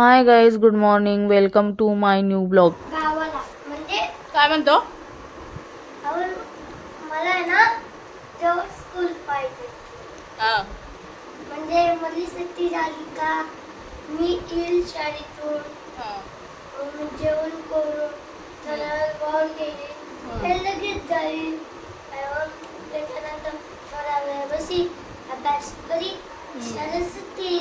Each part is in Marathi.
Hi guys good morning welcome to my new blog गावाला. म्हणजे काय म्हणतो? मला ना स्कूल पाहिजे. म्हणजे मला सुट्टी झाली का मी येईल शाळेतून. जेवण करू थोडा वेळ बॉल गेले ते लगेच जाईल त्याच्यानंतर थोडा वेळ बसी अभ्यास करी. शाळेत सुट्टी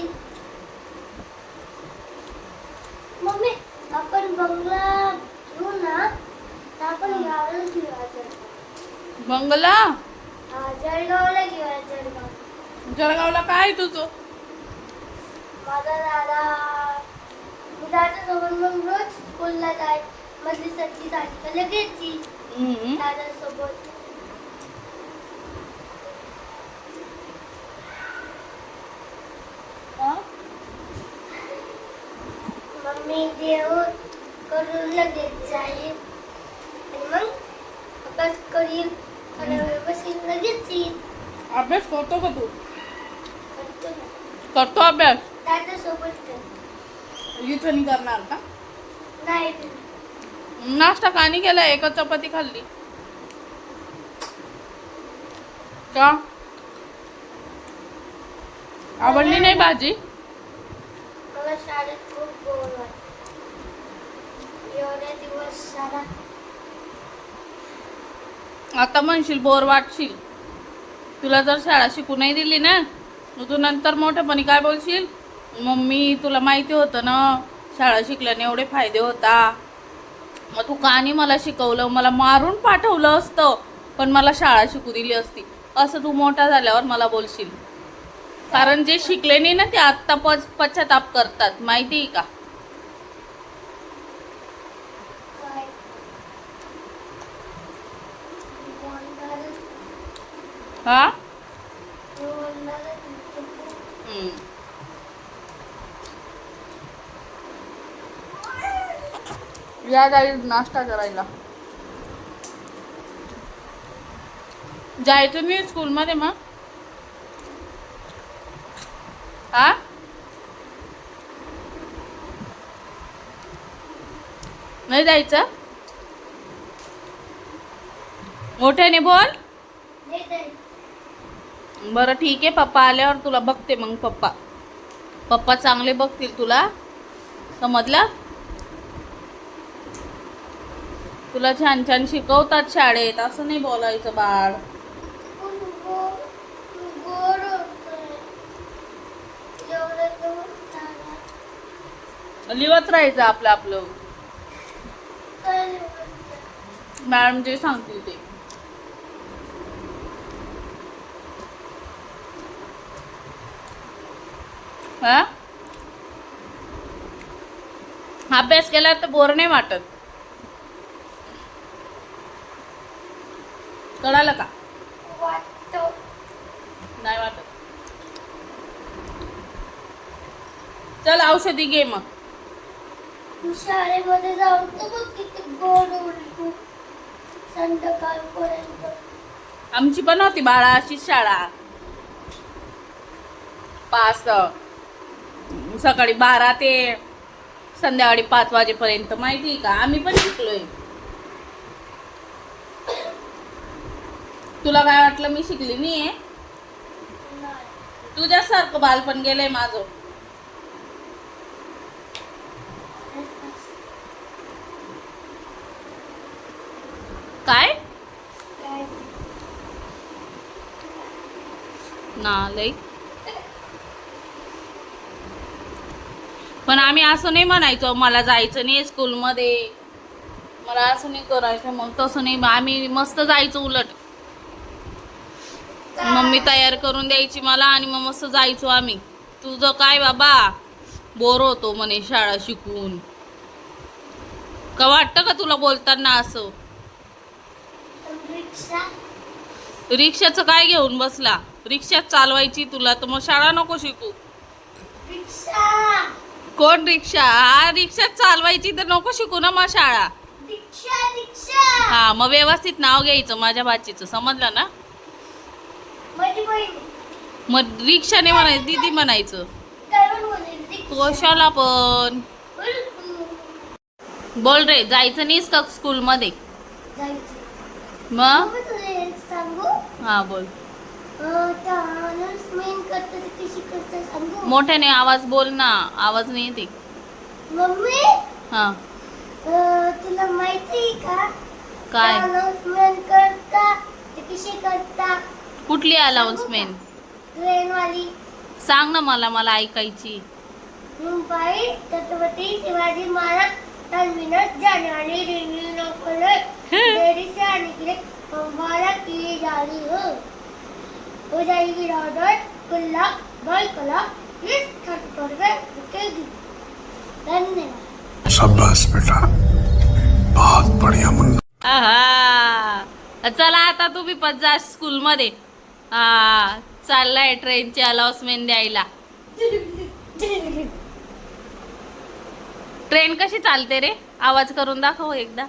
मम्मी आपण बंगला घेऊ ना तर आपण गावाला घेऊया जळगाव. बंगला? जळगावला घेऊया जळगाव. जळगावला काय तुझं? माझा दादा मी दादासोबत मग रोज स्कूलला जाय मधली सच्ची लगेच येईल. दादासोबत. मम्मी जेवण करून लगेच जाईल आणि मग अभ्यास करील वेळ बसील लगेच येईल अभ्यास करतो का तू? करतो ना. करतो अभ्यास? कर. इथं नाही करणार का? नाही नाश्ता का नाही केला एकच चपाती खाल्ली. का? आवडली नाही भाजी? मला शाळेत खूप बोर वाटत. एवढे दिवस आता म्हणशील बोर वाटशील. तुला जर शाळा शिकू नाही दिली ना तू नंतर मोठेपणी काय बोलशील? मम्मी तुला माहिती होतं ना शाळा शिकल्याने एवढे फायदे होता. मग तू का नाही मला शिकवलं? मला मारून पाठवलं असतं पण मला शाळा शिकू दिली असती. असं तू मोठा झाल्यावर मला बोलशील. कारण जे शिकले नाही ना ते आत्ता पच पश्चाताप करतात. माहिती आहे का काय बोलणारच हा. या जाईल नाश्ता करायला. जायचं मी स्कूलमध्ये मग. हा? नाही जायचं? मोठ्याने बोल. बरं ठीक आहे. पप्पा आल्यावर तुला बघते मग पप्पा. पप्पा चांगले बघतील तुला. समजलं? तुला छान छान शिकवतात शाळेत. असं नाही बोलायचं बाळ. लिवत राहायचं आपलं आपलं. मॅडम जे सांगतील ते. हा? अभ्यास केला तर बोर नाही वाटत. कळालं का? वाटतं. नाही वाटत. चल औषधी घे मग. शाळेमध्ये जाऊन बघ किती गोड उलटू. संध्याकाळपर्यंत. आमची पण होती बाळा अशीच शाळा. अं, सकाळी बारा ते संध्याकाळी पाच वाजेपर्यंत. माहिती आहे का? आम्ही पण शिकलोय. तुला काय वाटलं मी शिकली नाहीये? नाही. तुझ्यासारखं बालपण गेलंय माझं. काय? काय? नालय पण आम्ही असं नाही म्हणायचो मला जायचं नाही स्कूलमध्ये. मला असं नाही करायचं. मग तसं नाही आम्ही मस्त जायचो उलट. मम्मी तयार करून द्यायची मला आणि मग मस्त जायचो आम्ही. तुझं काय बाबा? बोर होतो म्हणे शाळा शिकून. का वाटतं का तुला बोलताना असं? रिक्षा. रिक्षाचं काय घेऊन बसला? रिक्षा चालवायची तुला तर मग शाळा नको शिकू. रिक्षा. कोण रिक्षा? हा रिक्षा चालवायची तर नको शिकू ना मग शाळा. हा मग व्यवस्थित नाव घ्यायचं माझ्या भाचीचं. समजलं ना? मग रिक्षाने म्हणायचं दीदी म्हणायचं. कशाला पण. बोल रे जायचं नाहीस का स्कूल मध्ये मग? हा बोल अं, त्या अनाउन्समेंट करतात ती कशी करतात सांगू मोठ्याने आवाज बोल ना आवाज नाही येते मम्मी? हा. अं, तुला माहिती का? काय? अनाउन्समेंट करता ते कशी करता? कुठली अनाउन्समेंट ट्रेन वाली सांग ना मला मला ऐकायची. मुंबई छत्रपति शिवाजी महाराज टर्मिनस जाने वाली रेलवे नौकल देरी से आने के लिए बमबारा की जा रही हो. हो जाएगी ऑर्डर कुल्ला बाई कला इस छत पर वे रुकेगी धन्यवाद शाबाश बेटा। बहुत बढ़िया आहा! चला आता तुम्ही पण जा स्कूल मध्ये हा चाललाय ट्रेनची अनाउन्समेंट द्यायला. ट्रेन कशी चालते रे? आवाज करून दाखव एकदा.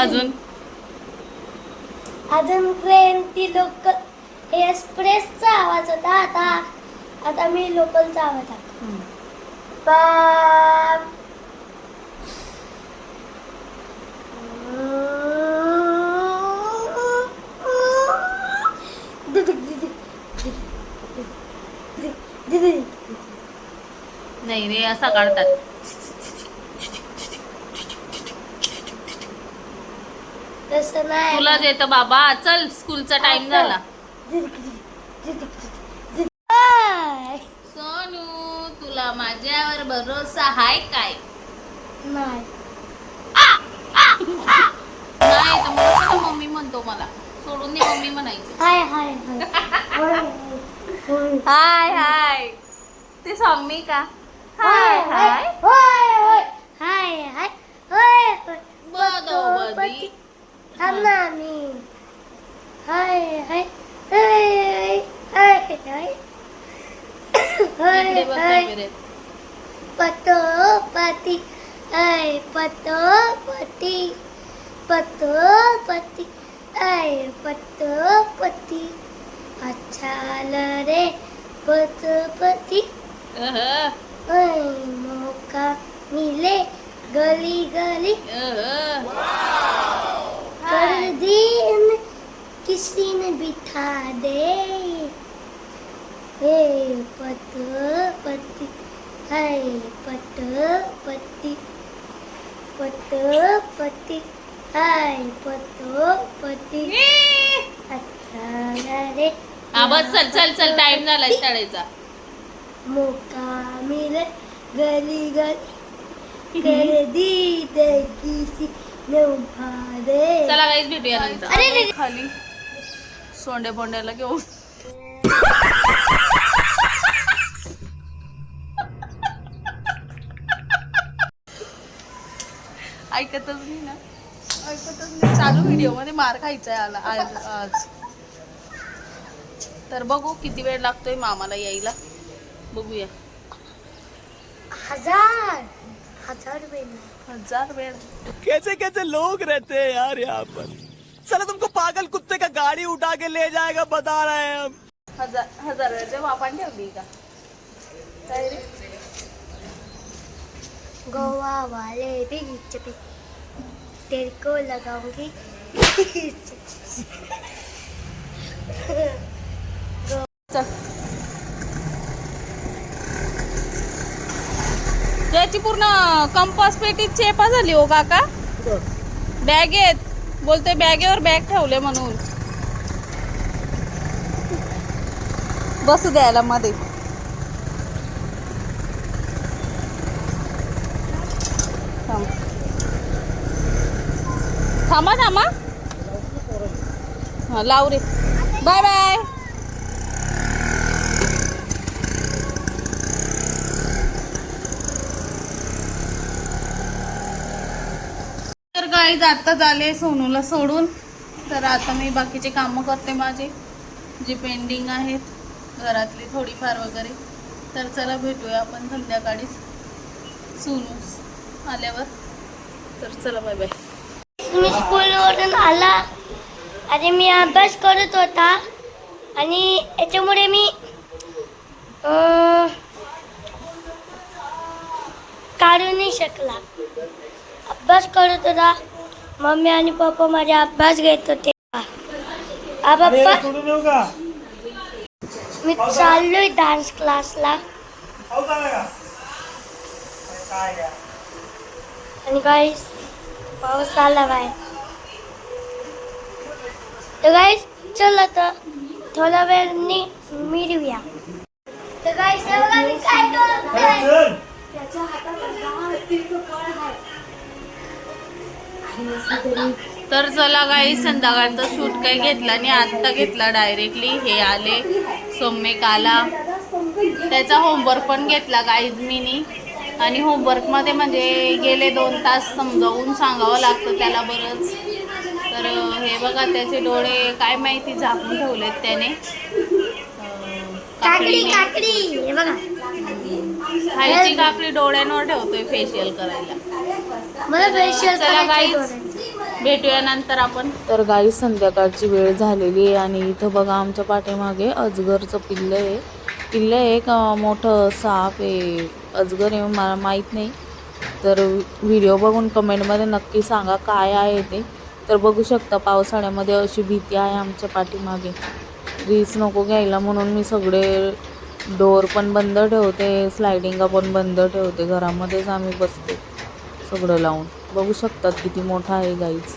अजून? अजून ट्रेन ती लोकल एक्सप्रेसचा आवाज होता आता. आता मी लोकलचा आवाज Bam. नाही रे असा काढतात. तसं नाही. तुलाच येतं बाबा चल स्कूलचा टाइम झाला. सोनू तुला माझ्यावर भरोसा हाय काय? नाही. तर मम्मी म्हणतो मला. सोडून दे मम्मी म्हणायचं. हाय हाय हाय. होय, हाय हाय. ते सॉंग नाही का? हाय हाय होय. होय. हाय हाय. होय ना मी हाय हाय हाय हाय हाय हाय इकडे बघ हाय कॅमेऱ्यात. पतोपती ऐ पतोपती पतोपती ऐ पतोपती अच्छा रे पतोपती अहं, ऐ मौका मिले गली गली अहं. कर हाय. दिन किसी ने बिठा दे। हे पतोपती है पतोपती पतोपती है पतोपती। अच्छा रे हा बस चल चल चल टाइम झाला शाळेचा. मौका मिले गली गली कर किसी दे चला काहीच भेटूया नंतर. खाली. सोंडे बोंड्याला घेऊन. ऐकतच नाही ना? ऐकतच नाही. चालू व्हिडिओमध्ये मार खायचा आला आज आज. तर बघू किती वेळ लागतोय मामाला यायला. बघूया. हजार. हज़ार हज़ार कैसे कैसे लोग रहते हैं यार यहाँ पर। चलो तुमको पागल कुत्ते का गाड़ी उठा के ले जाएगा बता रहे हैं हम। हज़ार हज़ार वेळ ते बापान ठेवली का काय रे गोवा वाले बीच पे। तेरे को लगाऊँगी। चल। त्याची पूर्ण कंपास पेटी चेपा झाली हो काका. बॅगेत बोलते बॅगेवर बॅग ठेवले म्हणून. बसू द्यायला मध्ये. थांब. थांबा थांबा. हा लाव रे. Bye bye. सकाळी गाईज आले सोनूला सोडून तर आता मी बाकीचे कामं करते माझे जे पेंडिंग आहेत घरातली थोडीफार वगैरे. तर चला भेटूया आपण संध्याकाळीच सोनू आल्यावर. तर चला बाय बाय मी स्कूलवरून आला. आणि मी अभ्यास करत होता. आणि याच्यामुळे मी काढू नाही शकला. अभ्यास करत होता. मम्मी आणि पप्पा माझे अभ्यास घेत होते. आ पप्पा? मी चाललोय डान्स क्लासला आणि गाईस पाऊस आला बाय तर गाईस चला तर थोडा वेळ मिळूया तर गाईस काय करतोय. चल. तर चला काही संध्याकाळचा शूट काही घेतला आणि आत्ता घेतला डायरेक्टली हे आले सोम्मेक आला. त्याचा होमवर्क पण घेतला काहीच मीनी. आणि होमवर्कमध्ये म्हणजे गेले दोन तास समजावून सांगावं लागतं त्याला बरंच. तर हे बघा त्याचे डोळे काय माहिती झाकून ठेवलेत त्याने. खायची काकडी डोळ्यांवर ठेवतोय फेशियल करायला. मला फेशियल चला guys. भेटूया नंतर आपण. तर गाई संध्याकाळची वेळ झालेली आहे आणि इथं बघा आमच्या पाठीमागे अजगरचं पिल्लं आहे. पिल्लं आहे एक मोठं साप आहे. अजगर आहे मला माहीत नाही. तर व्हिडिओ बघून कमेंटमध्ये नक्की सांगा काय आहे ते. तर बघू शकता पावसाळ्यामध्ये अशी भीती आहे आमच्या पाठीमागे. रीस नको घ्यायला म्हणून मी सगळे डोअर पण बंद ठेवते स्लायडिंगा पण बंद ठेवते घरामध्येच आम्ही बसतो. सगळं लावून. बघू शकतात किती मोठा आहे गाईच